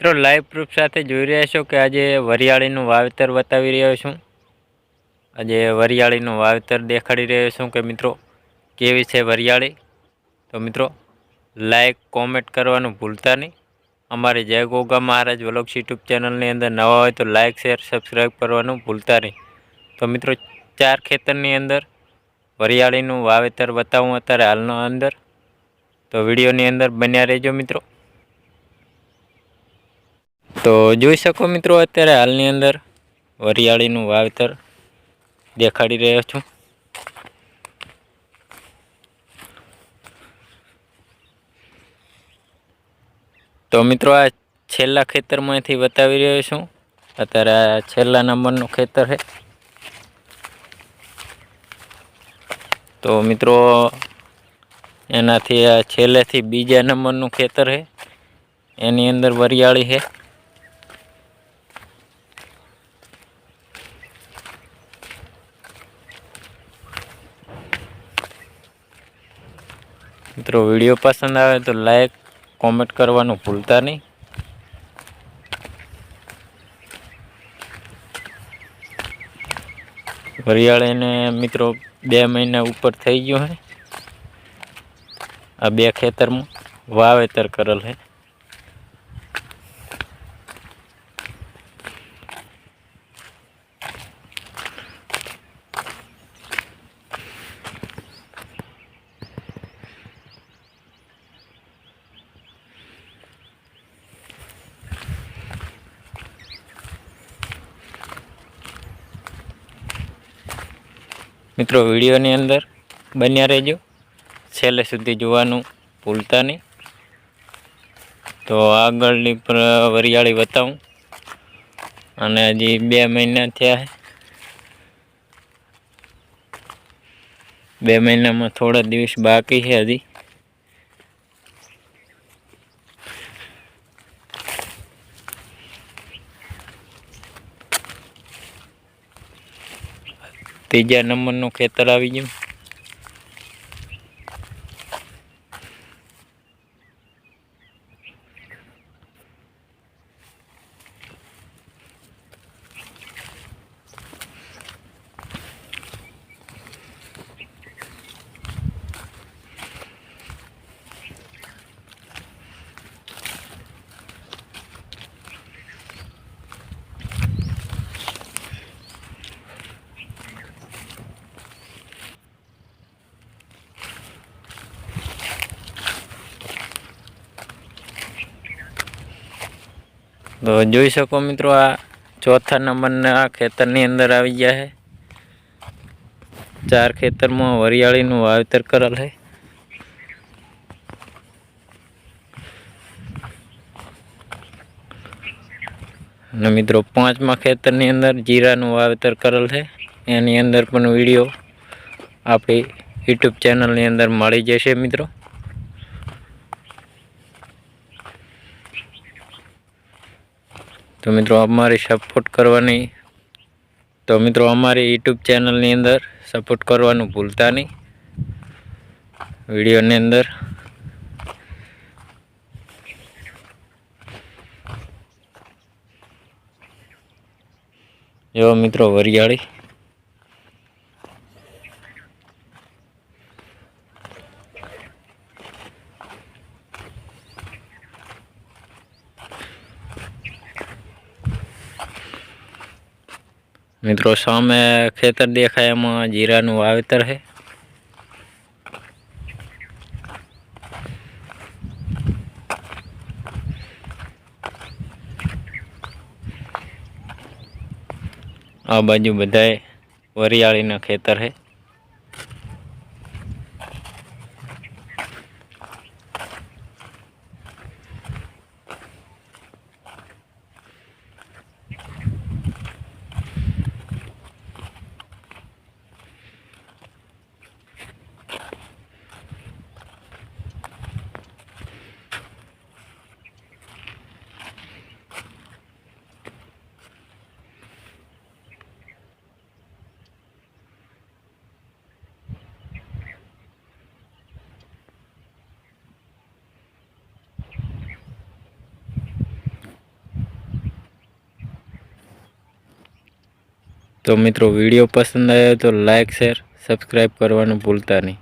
મિત્રો live proof સાથે જોઈ રહ્યા છો કે આજે વરિયાળીનું વાવેતર બતાવી રહ્યો છું. આજે વરિયાળીનું વાવેતર દેખાડી રહ્યો છું કે મિત્રો, કેવી છે વરિયાળી? તો મિત્રો લાઈક કોમેન્ટ કરવાનું ભૂલતા નહીં. અમારી જય ગોગા મહારાજ વ્લોગ્સ યુટ્યુબ ચેનલની અંદર નવા હોય તો લાઈક શેર સબસ્ક્રાઈબ કરવાનું ભૂલતા નહીં. તો મિત્રો, ચાર ખેતરની અંદર વરિયાળીનું વાવેતર બતાવું અત્યારે હાલનો અંદર. તો વિડીયોની અંદર બન્યા રહેજો મિત્રો. તો જોઈ શકો મિત્રો અત્યારે હાલની અંદર વરિયાળીનું વાવેતર દેખાડી રહ્યો છું. તો મિત્રો આ છેલ્લા ખેતરમાંથી બતાવી રહ્યો છું. અત્યારે આ છેલ્લા નંબરનું ખેતર છે. તો મિત્રો એનાથી આ છેલ્લેથી બીજા નંબરનું ખેતર છે. એની અંદર વરિયાળી છે. મિત્રો, વીડિયો પસંદ આવે તો લાઈક કોમેન્ટ કરવાનું ભૂલતા નહીં. વરિયાળીને મિત્રો બે મહિના ઉપર થઈ ગયું હે. આ બે ખેતરમાં વાવેતર કરેલ છે મિત્રો, વિડીયોની અંદર બન્યા રહેજો. છેલ્લે સુધી જોવાનું ભૂલતા નહીં. તો આગળની વરિયાળી બતાવું. અને હજી બે મહિના થયા બે મહિનામાં થોડા દિવસ બાકી છે હજી. ત્રીજા નંબરનું ખેતર આવી ગયું. તો જોઈ શકો મિત્રો આ ચોથા નંબરના ખેતરની અંદર આવી ગયા છે. ચાર ખેતરમાં વરિયાળીનું વાવેતર કરેલ છે. અને મિત્રો પાંચમા ખેતરની અંદર જીરાનું વાવેતર કરેલ છે. એની અંદર પણ વીડિયો આપણી યુટ્યુબ ચેનલની અંદર મળી જશે મિત્રો. તો મિત્રો અમારી સપોર્ટ કરવાની, તો મિત્રો અમારી યુટ્યુબ ચેનલની અંદર સપોર્ટ કરવાનું ભૂલતા નહીં. વિડીયોની અંદર. જો મિત્રો વરિયાળી. મિત્રો સામે ખેતર દેખાય એમાં જીરાનું વાવેતર છે. આ બાજુ બધાય વરિયાળીના ખેતર છે. તો મિત્રો વીડિયો પસંદ આવ્યો તો લાઇક શેર સબસ્ક્રાઈબ કરવાનું ભૂલતા નહીં.